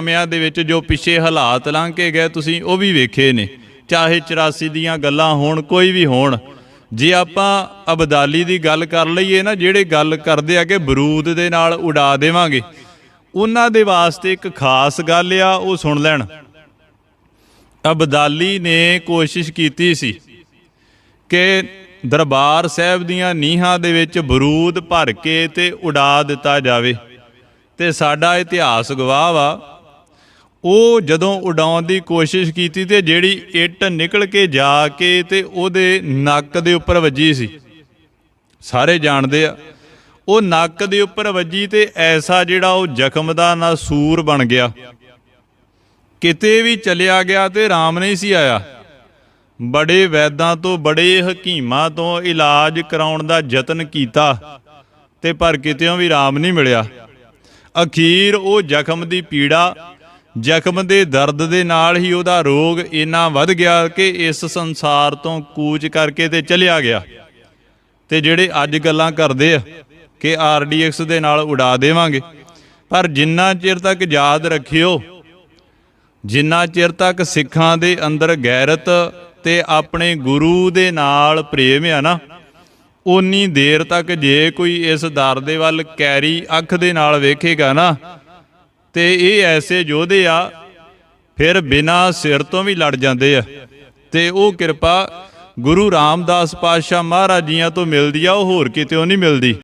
ਸਮਿਆਂ ਦੇ ਵਿੱਚ ਜੋ ਪਿੱਛੇ ਹਾਲਾਤ ਲੰਘ ਕੇ ਗਏ, ਤੁਸੀਂ ਉਹ ਵੀ ਵੇਖੇ ਨੇ। ਚਾਹੇ 84 ਦੀਆਂ ਗੱਲਾਂ ਹੋਣ, ਕੋਈ ਵੀ ਹੋਣ, ਜੇ ਆਪਾਂ ਅਬਦਾਲੀ ਦੀ ਗੱਲ ਕਰ ਲਈਏ ਨਾ, ਜਿਹੜੇ ਗੱਲ ਕਰਦੇ ਆ ਕਿ ਬਰੂਦ ਦੇ ਨਾਲ ਉਡਾ ਦੇਵਾਂਗੇ, ਉਹਨਾਂ ਦੇ ਵਾਸਤੇ ਇੱਕ ਖਾਸ ਗੱਲ ਆ, ਉਹ ਸੁਣ ਲੈਣ। ਅਬਦਾਲੀ ਨੇ ਕੋਸ਼ਿਸ਼ ਕੀਤੀ ਸੀ ਕਿ ਦਰਬਾਰ ਸਾਹਿਬ ਦੀਆਂ ਨੀਹਾਂ ਦੇ ਵਿੱਚ ਬਰੂਦ ਭਰ ਕੇ ਤੇ ਉਡਾ ਦਿੱਤਾ ਜਾਵੇ। ਤੇ ਸਾਡਾ ਇਤਿਹਾਸ ਗਵਾਹ ਵਾ ਉਹ ਜਦੋਂ ਉਡਾਉਣ ਦੀ ਕੋਸ਼ਿਸ਼ ਕੀਤੀ ਤੇ ਜਿਹੜੀ ਇੱਟ ਨਿਕਲ ਕੇ ਜਾ ਕੇ ਤੇ ਉਹਦੇ ਨੱਕ ਦੇ ਉੱਪਰ ਵੱਜੀ ਸੀ। ਸਾਰੇ ਜਾਣਦੇ ਆ, ਉਹ ਨੱਕ ਦੇ ਉੱਪਰ ਵੱਜੀ ਤੇ ਐਸਾ ਜਿਹੜਾ ਉਹ ਜ਼ਖਮ ਦਾ ਨਾ ਸੂਰ ਬਣ ਗਿਆ। ਕਿਤੇ ਵੀ ਚਲਿਆ ਗਿਆ ਤੇ ਰਾਮ ਨਹੀਂ ਸੀ ਆਇਆ। ਬੜੇ ਵੈਦਾਂ ਤੋਂ, ਬੜੇ ਹਕੀਮਾਂ ਤੋਂ ਇਲਾਜ ਕਰਾਉਣ ਦਾ ਯਤਨ ਕੀਤਾ ਤੇ ਪਰ ਕਿਤੇੋਂ ਵੀ ਰਾਮ ਨਹੀਂ ਮਿਲਿਆ। ਅਖੀਰ ਉਹ ਜ਼ਖਮ ਦੀ ਪੀੜਾ ਜ਼ਖਮ ਦੇ ਦਰਦ ਦੇ ਨਾਲ ਹੀ ਉਹਦਾ ਰੋਗ ਇੰਨਾ ਵੱਧ ਗਿਆ ਕਿ ਇਸ ਸੰਸਾਰ ਤੋਂ ਕੂਚ ਕਰਕੇ ਤੇ ਚਲਿਆ ਗਿਆ। ਤੇ ਜਿਹੜੇ ਅੱਜ ਗੱਲਾਂ ਕਰਦੇ ਆ ਕਿ ਆਰਡੀਐਕਸ ਦੇ ਨਾਲ ਉਡਾ ਦੇਵਾਂਗੇ, ਪਰ ਜਿੰਨਾ ਚਿਰ ਤੱਕ ਯਾਦ ਰੱਖਿਓ, ਜਿੰਨਾ ਚਿਰ ਤੱਕ ਸਿੱਖਾਂ ਦੇ ਅੰਦਰ ਗੈਰਤ ਤੇ ਆਪਣੇ ਗੁਰੂ ਦੇ ਨਾਲ ਪ੍ਰੇਮ ਆ ਨਾ ਉਨੀ ਦੇਰ ਤੱਕ ਜੇ ਕੋਈ ਇਸ ਦਰ ਦੇ ਵੱਲ ਕੈਰੀ ਅੱਖ ਦੇ ਨਾਲ ਵੇਖੇਗਾ ਨਾ ਤੇ ਇਹ ਐਸੇ ਯੋਧੇ ਆ, ਫਿਰ ਬਿਨਾ ਸਿਰ ਤੋਂ ਵੀ ਲੜ ਜਾਂਦੇ ਆ। ਤੇ ਉਹ ਕਿਰਪਾ ਗੁਰੂ ਰਾਮਦਾਸ ਪਾਤਸ਼ਾਹ ਮਹਾਰਾਜ ਜੀਆਂ ਤੋਂ ਮਿਲਦੀ ਆ, ਉਹ ਹੋਰ ਕਿਤੇ ਨਹੀਂ ਮਿਲਦੀ।